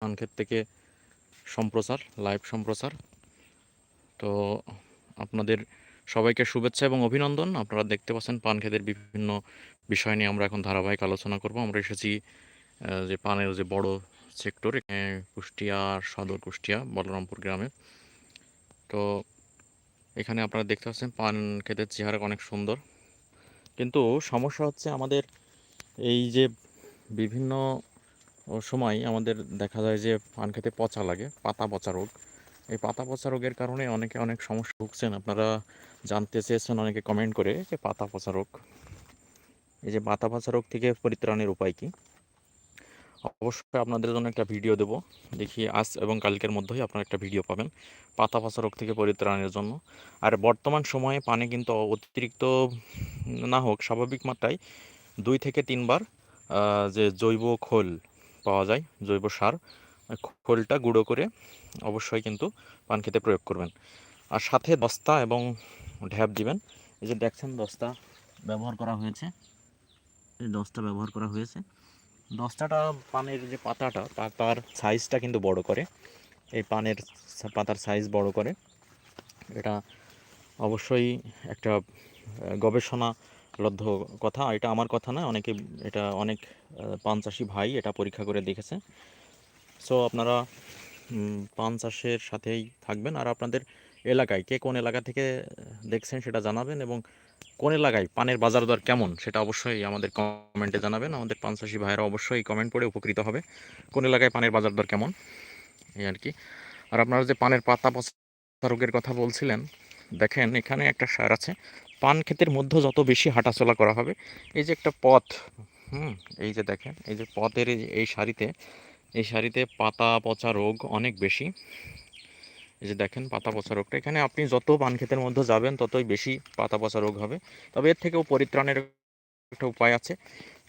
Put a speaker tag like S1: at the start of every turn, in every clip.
S1: ক্ষেত থেকে সম্প্রচার লাইভ সম্প্রচার। তো আপনাদের সবাইকে শুভেচ্ছা এবং অভিনন্দন। আপনারা দেখতে পাচ্ছেন পান ক্ষেতের বিভিন্ন বিষয় নিয়ে আমরা এখন ধারাবাহিক আলোচনা করব। আমরা এসেছি যে পানের যে বড় সেক্টর কুষ্টিয়া সদর কুষ্টিয়া, বলরামপুর গ্রামে। তো এখানে আপনারা দেখতে পাচ্ছেন পান ক্ষেতের চেহারা অনেক সুন্দর। কিন্তু সমস্যা হচ্ছে আমাদের এই যে বিভিন্ন সময় আমাদের দেখা যায় যে পান খেতে পচা লাগে, পাতা পচা রোগ। এই পাতা পচা রোগের কারণে অনেকে অনেক সমস্যা ভুগছেন। আপনারা জানতে চেয়েছেন অনেকে কমেন্ট করে যে পাতা পচা রোগ। এই যে পাতা পচা রোগ থেকে পরিত্রাণের উপায় কি? অবশ্যই আপনাদের জন্য একটা ভিডিও দেব। দেখি আজ এবং কালকের মধ্যেই আপনারা একটা ভিডিও পাবেন পাতা পচা রোগ থেকে পরিত্রাণের জন্য। আর বর্তমান সময়ে পানে কিন্তু অতিরিক্ত না হোক, স্বাভাবিক মাত্রায় দুই থেকে তিনবার যে জৈব খোল পাওয়া যায় জৈব সার খোলটা গুঁড়ো করে অবশ্যই কিন্তু পান খেতে প্রয়োগ করবেন। আর সাথে দস্তা এবং ঢ্যাপ দিবেন। এই যে দেখছেন দস্তা ব্যবহার করা হয়েছে। এই দস্তা ব্যবহার করা হয়েছে। দস্তাটা পানের যে পাতাটা পাতার সাইজটা কিন্তু বড় করে। এই পানের পাতার সাইজ বড় করে। এটা অবশ্যই একটা আহ, গবেষণালব্ধ কথা এটা আমার কথা না অনেকে এটা অনেক আহ, পান চাষি ভাই এটা পরীক্ষা করে দেখেছে। সো আপনারা পান চাষের সাথেই থাকবেন। আর আপনাদের এলাকায় কে কোন এলাকা থেকে দেখছেন সেটা জানাবেন এবং কোন এলাকায় পানের বাজার দর কেমন সেটা অবশ্যই আমাদের কমেন্টে জানাবেন। আমাদের পান ভাইয়েরা অবশ্যই কমেন্ট পড়ে উপকৃত হবে। কোন এলাকায় পানের বাজার দর কেমন? এই আর কি। আর আপনারা যে পানের পাতা পচা রোগের কথা বলছিলেন দেখেন এখানে একটা সার আছে। পান ক্ষেতের মধ্যে যত বেশি হাঁটাচলা করা হবে, এই যে একটা পথ, হুম, এই যে দেখেন, এই যে পথের এই যে- এই সারিতে পাতা পচা রোগ অনেক বেশি। এই যে দেখেন, পাতা পচা রোগটা, এখানে আপনি যত পান ক্ষেতের মধ্যে যাবেন, ততই বেশি পাতা পচা রোগ হবে। তবে এর থেকেও পরিত্রাণের একটা উপায় আছে।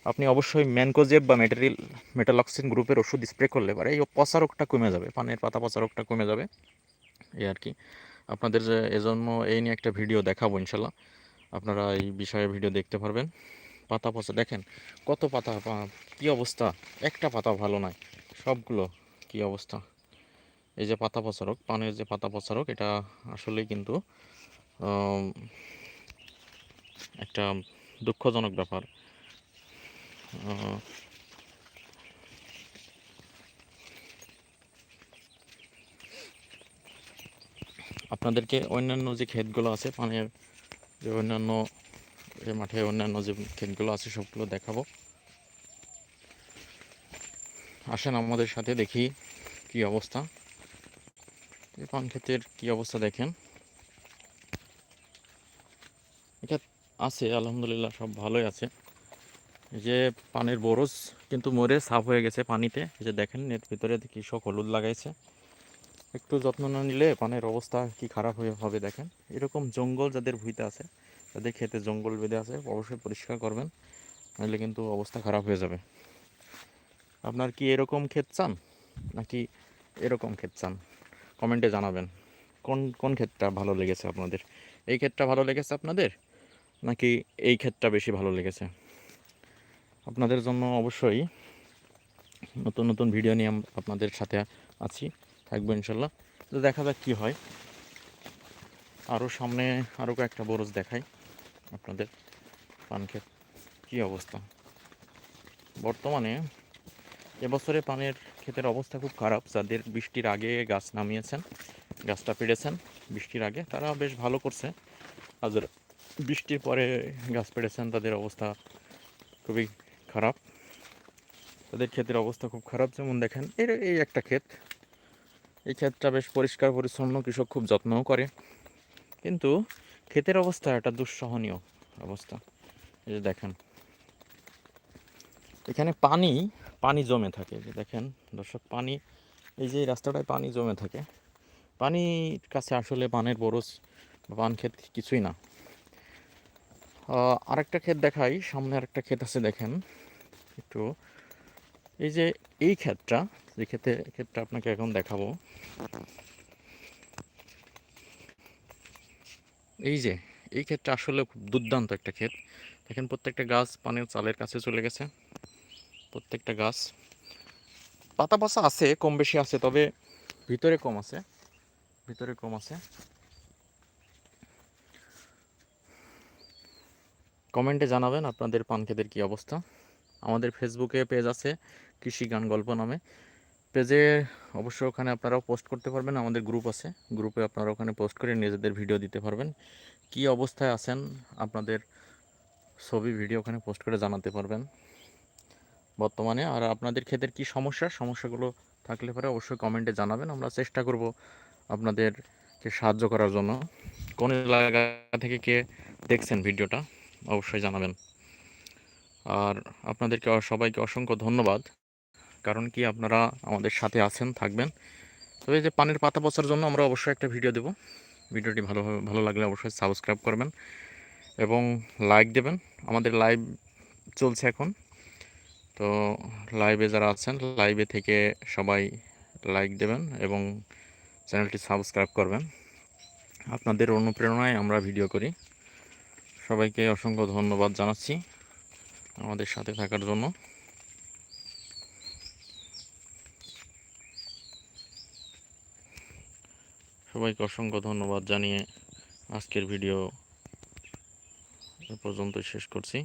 S1: আপনি অবশ্যই ম্যানকোজেব বা মেটেরিয়াল মেটালক্সিন গ্রুপের ওষুধ স্প্রে করলে পারে, এই পচা রোগটা কমে যাবে, পানের পাতা পচা রোগটা কমে যাবে। এই আর কি। আপনাদের যে, এজন্য এই নিয়ে একটা ভিডিও দেখাবো, ইনশাল্লাহ। আপনারা এই বিষয়ে ভিডিও দেখতে পারবেন। পাতা পচা, দেখেন কত পাতা কি অবস্থা? একটা পাতা ভালো নয় সবগুলো কি অবস্থা? এই যে পাতা পচা রোগ, পানের যে পাতা পচা রোগ, এটা আসলেই কিন্তু একটা দুঃখজনক ব্যাপার। আপনাদেরকে অন্যান্য যে ক্ষেতগুলো আছে, পানের যে অন্যান্য যে মাঠে অন্যান্য যে ক্ষেতগুলো আছে, সবগুলো দেখাবো। আসেন আমাদের সাথে, দেখি কি অবস্থা। এই পান ক্ষেতের কি অবস্থা দেখেন। এটা আছে, আলহামদুলিল্লাহ সব ভালোই আছে। এই যে পানের বরজ কিন্তু মরে সাফ হয়ে গেছে পানিতে। এই যে দেখেন, এর ভিতরে কৃষক হলুদ লাগাইছে। একটু যত্ন না নিলে পানের অবস্থা কি খারাপ হয়ে হবে দেখেন। এরকম জঙ্গল যাদের ভুইতে আছে, তাদের খেতে জঙ্গল বেঁধে আছে, অবশ্যই পরিষ্কার করবেন, নাহলে কিন্তু অবস্থা খারাপ হয়ে যাবে। আপনার কি এরকম ক্ষেত চান? নাকি এরকম ক্ষেত চান? কমেন্টে জানাবেন। কোন কোন ক্ষেতটা ভালো লেগেছে আপনাদের? এই ক্ষেতটা ভালো লেগেছে আপনাদের? নাকি এই ক্ষেতটা বেশি ভালো লেগেছে? আপনাদের জন্য অবশ্যই নতুন নতুন ভিডিও নিয়ে আপনাদের সাথে আছি। থাকব ইনশাল্লাহ। তো দেখা যাক কী হয়। আরও সামনে আরও কয়েকটা বরজ দেখাই আপনাদের। পান ক্ষেত কী অবস্থা? বর্তমানে এবছরে পানের ক্ষেতের অবস্থা খুব খারাপ। যাদের বৃষ্টির আগে গাছ নামিয়েছেন, গাছটা পেড়েছেন, বৃষ্টির আগে, তারা বেশ ভালো করছে। আর বৃষ্টির পরে গাছ পেড়েছেন, তাদের অবস্থা খুবই খারাপ। তাদের ক্ষেতের অবস্থা খুব খারাপ। যেমন দেখেন, এর এই একটা ক্ষেত এই ক্ষেতটা বেশ পরিষ্কার, পরিচ্ছন্ন, কৃষক খুব যত্নও করে। কিন্তু ক্ষেতের অবস্থা একটা দুঃসহনীয় অবস্থা। এই যে দেখেন। এখানে পানি পানি জমে থাকে। যে দেখেন, দর্শক, পানি, এই যে রাস্তাটায় পানি জমে থাকে। পানির কাছে আসলে পানের বরজ পান ক্ষেত কিছুই না। আরেকটা ক্ষেত দেখাই। সামনে আরেকটা ক্ষেত আছে, দেখেন। একটু, এই যে এই ক্ষেতটা যে ক্ষেতে ক্ষেতটা আপনাকে এখন দেখাবো। এই যে, এই ক্ষেত্রে আসলে খুব দুর্দান্ত একটা ক্ষেত। দেখেন প্রত্যেকটা গাছ পানের চালের কাছে চলে গেছে। প্রত্যেকটা গাছ। পাতা পচা আছে, কম বেশি আছে, তবে ভিতরে কম আছে। ভিতরে কম আছে। কমেন্টে জানাবেন আপনাদের পান খেতের কী অবস্থা। আমাদের ফেসবুকে পেজ আছে, কৃষি গান গল্প নামে। পেজে অবশ্য ওখানে আপনারাও পোস্ট করতে পারবেন, আমাদের গ্রুপ আছে। গ্রুপে আপনারা ওখানে পোস্ট করে নিজেদের ভিডিও দিতে পারবেন। কি অবস্থায় আছেন, আপনাদের ছবি ভিডিও ওখানে পোস্ট করে জানাতে পারবেন। বর্তমানে আর আপনাদের ক্ষেতের কি সমস্যা, সমস্যাগুলো থাকলে পরে অবশ্যই কমেন্টে জানাবেন। আমরা চেষ্টা করব আপনাদেরকে সাহায্য করার জন্য। কোন এলাকা থেকে কে দেখছেন ভিডিওটা অবশ্যই জানাবেন। আর আপনাদেরকে, সবাইকে অসংখ্য ধন্যবাদ। কারণ কি আপনারা আমাদের সাথে আছেন, থাকবেন। তবে যে পানির পাতা পচার জন্য আমরা অবশ্যই একটা ভিডিও দেব। ভিডিওটি ভালো ভালো লাগলে অবশ্যই সাবস্ক্রাইব করবেন এবং লাইক দেবেন। আমাদের লাইভ চলছে এখন। তো লাইভে যারা আছেন, লাইভে থেকে সবাই লাইক দেবেন এবং চ্যানেলটি সাবস্ক্রাইব করবেন। আপনাদের অনুপ্রেরণায় আমরা ভিডিও করি। সবাইকে অসংখ্য ধন্যবাদ জানাচ্ছি আমাদের সাথে থাকার জন্য। সবাইকে অসংখ্য ধন্যবাদ জানিয়ে আজকের ভিডিও এ পর্যন্ত শেষ করছি।